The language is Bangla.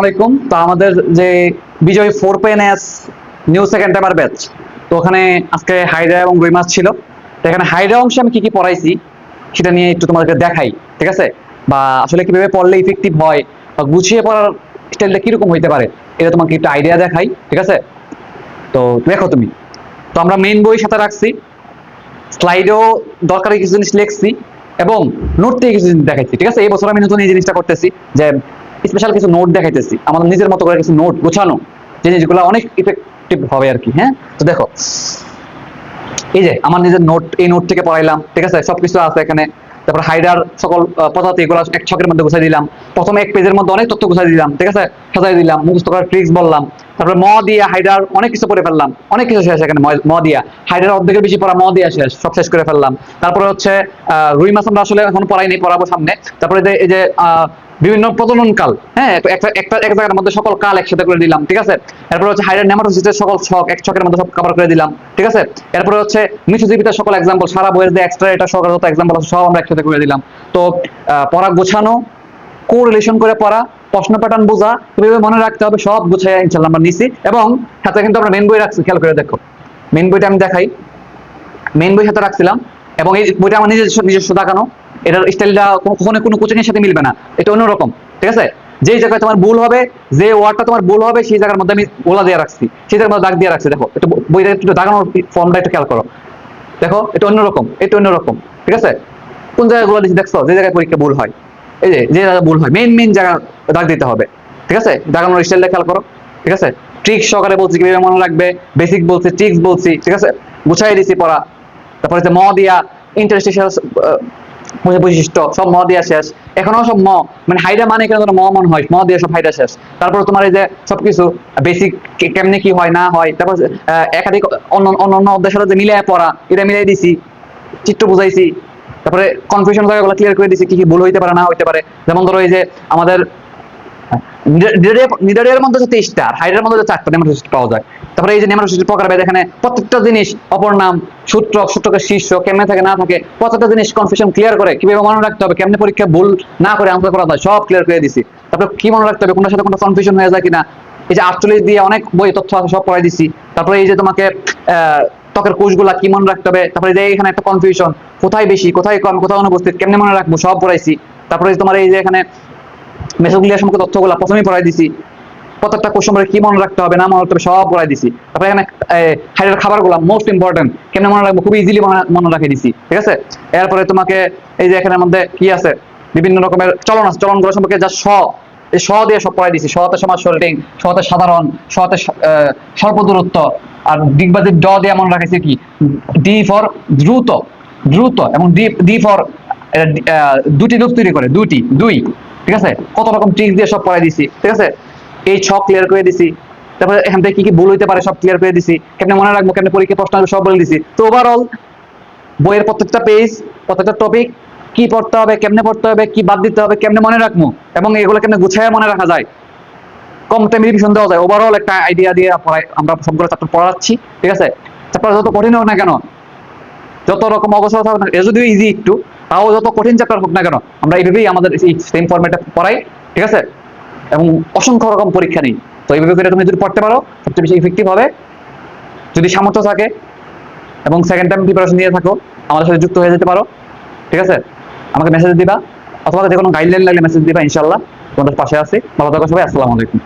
আলাইকুম। তো আমাদের যে বিজয় four pen S new second timer batch তো ওখানে আজকে হাইডা এবং রুই মাছ ছিল। তো এখানে হাইডা অংশে আমি কি কি পড়াইছি, সেটা নিয়ে একটু তোমাদেরকে দেখাই, ঠিক আছে? বা আসলে কীভাবে পড়লে ইফেক্টিভ হয় বা গুছিয়ে পড়ার স্টাইলটা কীরকম হইতে পারে, এটা তোমাকে একটু আইডিয়া দেখাই, ঠিক আছে? তো দেখো তুমি। তো আমরা মেইন বই সাথে রাখছি স্লাইডেও দরকারি কিছু জিনিস লিখছি এবং নোট থেকে কিছু জিনিস দেখাইছি, ঠিক আছে? এই বছর আমি নতুন এই জিনিসটা করতেছি যে স্পেশাল কিছু নোট দেখাইতেছি। আমাদের নিজের মতো করে কিছু নোট গোছানো। জিনিসগুলো অনেক ইফেক্টিভ হবে আর কি হ্যাঁ? তো দেখো, এই যে আমার নিজের নোট এই নোট থেকে পড়াইলাম, ঠিক আছে? সবকিছু আছে এখানে। তারপর হাইডার সকল পদ্ধতি এগুলো এক ছকের মধ্যে গুছাই দিলাম। প্রথমে এক পেজের মধ্যে অনেক তথ্য গুছাই দিলাম, ঠিক আছে? সাজাই দিলাম, মুখস্থ করার ট্রিক্স বললাম। তারপরে ম দিয়া হাইডার অনেক কিছু পড়ে ফেললাম। অনেক কিছু শেষ এখানে, ম- দিয়া। হাইডার অর্ধেকের বেশি পড়া, ম দিয়া শেষ, সব শেষ করে ফেললাম। তারপরে হচ্ছে রুই মাছ আমরা আসলে এখন পড়াইনি পড়াবো সামনে। তারপরে এই যে বিভিন্ন প্রজনন কাল হ্যাঁ একটা একটা এক জায়গার মধ্যে সকল কাল একসাথে করে দিলাম ঠিক আছে? এরপরে হচ্ছে হাইডার নেমাটোসিসের সকল ছক এক ছকের মধ্যে সব কভার করে দিলাম, ঠিক আছে? এরপরে হচ্ছে মিথুজীবিতার সকল এক্সাম্পল সারা বইয়ের যে এক্সট্রা এটা সকল যত এক্সাম্পল আছে সব আমরা একসাথে করে দিলাম। তো পড়া গোছানো কো রিলেশন করে পড়া, প্রশ্ন প্যাটার্ন বোঝা কীভাবে মনে রাখতে হবে, সব গুছিয়ে ইনশাল্লাহ আমরা নিছি এবং সাথে কিন্তু আমরা মেন বই রাখছি, খেয়াল করে দেখো। মেন বইটা আমি দেখাই। মেন বই সাথে রাখছিলাম এবং এই বইটা আমার নিজস্ব নিজস্ব দেখানো। এটার স্টাইলটা কখনো কোনো কোচিং এর সাথে মিলবে না। এটা অন্যরকম, ঠিক আছে? যে জায়গায় তোমার ভুল হবে, যে ওয়ার্ডটা তোমার ভুল হবে, সেই জায়গার মধ্যে আমি ওলা দিয়ে রাখছি। সেই জায়গার মধ্যে দাগ দিয়ে রাখছি, দেখো। একটু বইটা একটু দাগানোর ফর্মটা একটু খেয়াল করো। দেখো, এটা অন্যরকম এটা অন্যরকম, ঠিক আছে? কোন জায়গাগুলো দিচ্ছি দেখছ? যে জায়গায় পরীক্ষা ভুল হয়। এই যে যে জায়গায় ভুল হয় মেইন মেইন জায়গা দাগ দিতে হবে, ঠিক আছে? দাগানোর স্টাইলটা খেয়াল করো, ঠিক আছে? ট্রিক সহকারে বলছি, কীভাবে মনে রাখবে? বেসিক বলছি ট্রিক্স বলছি, ঠিক আছে? গুছাই দিছি পড়া। তারপরে যে ম দিয়া ইন্টারেস্টেশন বৈশিষ্ট্য সব ম দিয়া শেষ। এখনও সব ম মানে হাইডা মানে এখানে ম মন হয়, ম দিয়ে সব হাইডা শেষ। তারপর তোমার এই যে সবকিছু বেসিক কেমনে কি হয়, না হয়, তারপর একাধিক অন্য অন্য অধ্যায়ের যে মিলিয়ে পড়া, এটা মিলাই দিছি, চিত্র বুঝাইছি, তারপরে কনফিউশন জায়গাগুলো ক্লিয়ার করে দিছি, কি কি ভুল হইতে পারে, না হইতে পারে। যেমন ধরো এই যে আমাদের নিডারের মধ্যে হচ্ছে তেইশটা আর হাইডের মধ্যে চারটা নেমাটোসিস পাওয়া যায়। তারপরে এই যে নেমাটোসিস প্রকারভেদ এখানে প্রত্যেকটা জিনিস অপর নাম সূত্র সূত্রকের শীর্ষ, কেমনে থাকে না থাকে, প্রত্যেকটা জিনিস কনফিউশন ক্লিয়ার করে, কীভাবে মনে রাখতে হবে, কেমনে পরীক্ষা ভুল না করে আনসার করা যায়, সব ক্লিয়ার করে দিছি। তারপরে কি মনে রাখতে হবে, কোনটার সাথে কোনটা কনফিউশন হয়ে যায় কিনা, এই যে আটচল্লিশ দিয়ে অনেক বই তথ্য আছে, সব পড়াই দিছি। তারপরে এই যে তোমাকে ত্বকের কোষগুলা কি মনে রাখতে হবে, তারপরে যে এখানে একটা কনফিউশন কোথায় বেশি, কোথায় কম, কোথায় অনুপস্থিত, কেমনে মনে রাখব, সব পড়াইছি। তারপরে তোমার এই যে এখানে মেসোগ্লিয়া সম্পর্কে তথ্যগুলো প্রথমেই পড়াই দিছি। প্রত্যেকটা কোশ্চেন কি মনে রাখতে হবে, না মনে রাখতে হবে, সব পড়াই দিছি। তারপরে এখানে হাইডের খাবারগুলো মোস্ট ইম্পর্টেন্ট কেমনে মনে রাখব? খুব ইজিলি মনে রাখে দিছি, ঠিক আছে? এরপরে তোমাকে এই যে এখানের মধ্যে কি আছে? বিভিন্ন রকমের চলন আছে। চলনগুলো সম্পর্কে যা স, এই স দিয়ে সব পড়াই দিছি। সতে সমাজ শোল্ডিং সতে সাধারণ, সতে স্বল্প দূরত্ব আর দিগবাজির ড দিয়ে মনে রাখেছি কি? ডি ফর দ্রুত দ্রুত, এবং ডি ডি ফর দুটি রূপ তৈরি করে, দুটি, দুই। ঠিক আছে? কত রকম ট্রিক্স দিয়ে সব পড়াই দিছি, ঠিক আছে? এই ছক ক্লিয়ার করে দিছি। তারপরে এখান থেকে কি কি ভুল হইতে পারে সব ক্লিয়ার করে দিছি। কেমনে মনে রাখব, কেমনে পরীক্ষা প্রশ্ন আসবে সব বলে দিছি। তো ওভারঅল বইয়ের প্রত্যেকটা পেজ প্রত্যেকটা টপিক কি পড়তে হবে, কেমনে পড়তে হবে, কি বাদ দিতে হবে, কেমনে মনে রাখব, এবং এগুলো কেমনে গুছায় মনে রাখা যায়, কম টাইমে রিভিশন দেওয়া যায়। ওভারঅল একটা আইডিয়া দিয়ে আমরা সবগুলো চ্যাপ্টার পড়াচ্ছি, ঠিক আছে? চ্যাপ্টার যত কঠিন হোক না কেন, যত রকম অবস্থা থাকুক না যদিও ইজি একটু তাও যত কঠিন চ্যাপ্টার হোক না কেন, আমরা এইভাবেই আমাদের এই সেম ফরম্যাটে পড়াই, ঠিক আছে? এবং অসংখ্য রকম পরীক্ষা নেই। তো এইভাবে করে তুমি যদি পড়তে পারো, সবচেয়ে বেশি ইফেক্টিভ হবে। যদি সামর্থ্য থাকে এবং সেকেন্ড টাইম প্রিপারেশন নিয়ে থাকো, আমাদের সাথে যুক্ত হয়ে যেতে পারো, ঠিক আছে? আমাকে মেসেজ দিবা, অথবা যে কোনো গাইডলাইন লাগলে মেসেজ দিবা ইনশাল্লাহ তোমাদের পাশে আছি। ভালো থাকো সবাই, আসসালামু আলাইকুম।